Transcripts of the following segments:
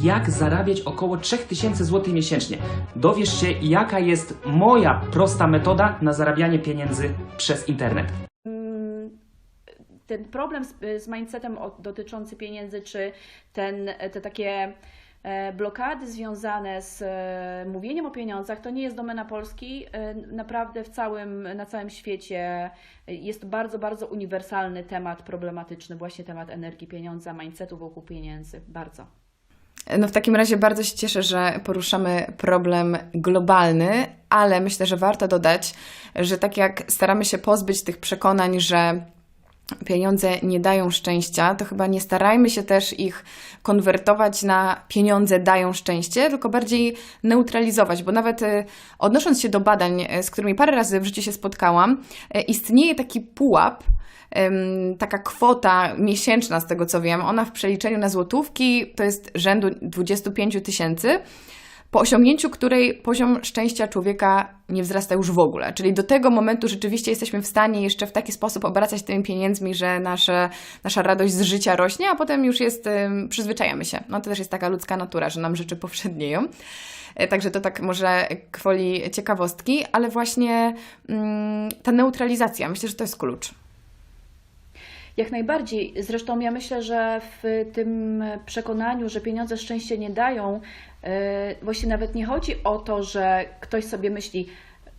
jak zarabiać około 3000 zł miesięcznie. Dowiesz się, jaka jest moja prosta metoda na zarabianie pieniędzy przez internet. Mm, ten problem z, z mindsetem dotyczący pieniędzy, czy ten, te takie e, blokady związane z e, mówieniem o pieniądzach, to nie jest domena Polski. E, Naprawdę w całym, na całym świecie jest bardzo, bardzo uniwersalny temat problematyczny, właśnie temat energii pieniądza, mindsetu wokół pieniędzy. Bardzo. No w takim razie bardzo się cieszę, że poruszamy problem globalny, ale myślę, że warto dodać, że tak jak staramy się pozbyć tych przekonań, że pieniądze nie dają szczęścia, to chyba nie starajmy się też ich konwertować na pieniądze dają szczęście, tylko bardziej neutralizować, bo nawet e, odnosząc się do badań, e, z którymi parę razy w życiu się spotkałam, e, istnieje taki pułap, taka kwota miesięczna, z tego co wiem, ona w przeliczeniu na złotówki to jest rzędu 25 000 tysięcy, po osiągnięciu której poziom szczęścia człowieka nie wzrasta już w ogóle. Czyli do tego momentu rzeczywiście jesteśmy w stanie jeszcze w taki sposób obracać tymi pieniędzmi, że nasze, nasza radość z życia rośnie, a potem już jest, przyzwyczajamy się. No to też jest taka ludzka natura, że nam rzeczy powszednieją. E, Także to tak może kwoli ciekawostki, ale właśnie ta neutralizacja, myślę, że to jest klucz. Jak najbardziej. Zresztą ja myślę, że w tym przekonaniu, że pieniądze szczęście nie dają, yy, właśnie nawet nie chodzi o to, że ktoś sobie myśli,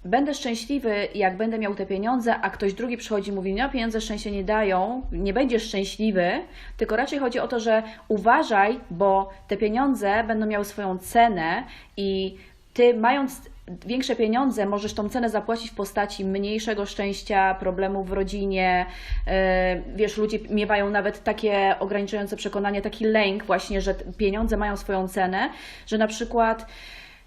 będę szczęśliwy, jak będę miał te pieniądze, a ktoś drugi przychodzi i mówi, no pieniądze szczęście nie dają, nie będziesz szczęśliwy, tylko raczej chodzi o to, że uważaj, bo te pieniądze będą miały swoją cenę i ty mając większe pieniądze, możesz tą cenę zapłacić w postaci mniejszego szczęścia, problemów w rodzinie. E, Wiesz, ludzie miewają nawet takie ograniczające przekonanie, taki lęk właśnie, że pieniądze mają swoją cenę, że na przykład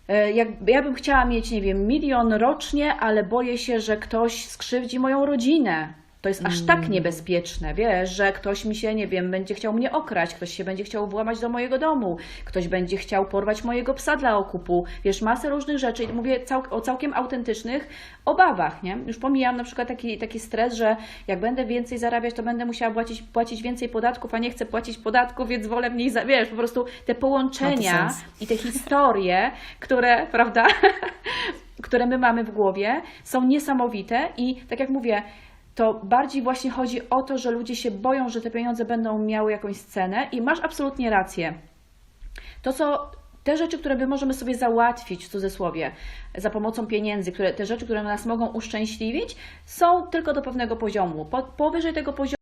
e, jak ja bym chciała mieć, nie wiem, milion rocznie, ale boję się, że ktoś skrzywdzi moją rodzinę. To jest aż tak niebezpieczne, wiesz, że ktoś mi się, nie wiem, będzie chciał mnie okraść, ktoś się będzie chciał włamać do mojego domu, ktoś będzie chciał porwać mojego psa dla okupu, wiesz, masę różnych rzeczy i mówię cał o całkiem autentycznych obawach, nie? Już pomijam na przykład taki, taki stres, że jak będę więcej zarabiać, to będę musiała płacić, płacić więcej podatków, a nie chcę płacić podatków, więc wolę mniej, za... wiesz, po prostu te połączenia sens. i te historie, które, prawda, które my mamy w głowie, są niesamowite i tak jak mówię, to bardziej właśnie chodzi o to, że ludzie się boją, że te pieniądze będą miały jakąś cenę i masz absolutnie rację. To, co te rzeczy, które my możemy sobie załatwić w cudzysłowie za pomocą pieniędzy, które, te rzeczy, które nas mogą uszczęśliwić, są tylko do pewnego poziomu. Po, powyżej tego poziomu